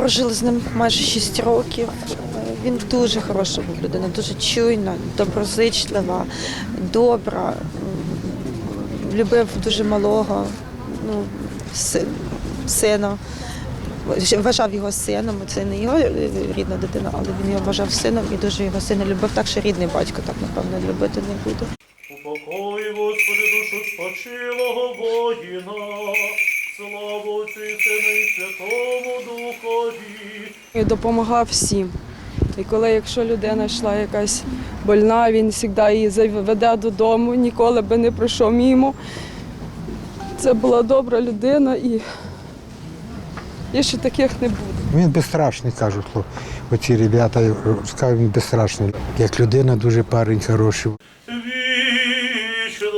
прожили з ним майже 6 років. Він дуже хороша був людина, дуже чуйна, доброзичлива, добра. Любив дуже малого ну, сина. Вважав його сином. Це не його рідна дитина, але він його вважав сином і дуже його сина любив, так що рідний батько так, напевно, любити не буде. Упокой, Господи, душу спочилого воїна, славу Сину і Святому Духові. І Допомагав всім. І коли якщо людина йшла якась больна, він завжди її заведе додому, ніколи би не пройшов мімо. Це була добра людина і і ще таких не буде. Він безстрашний, кажуть, оці ребята, скажуть, він безстрашний. Як людина дуже парень хороший. Вічною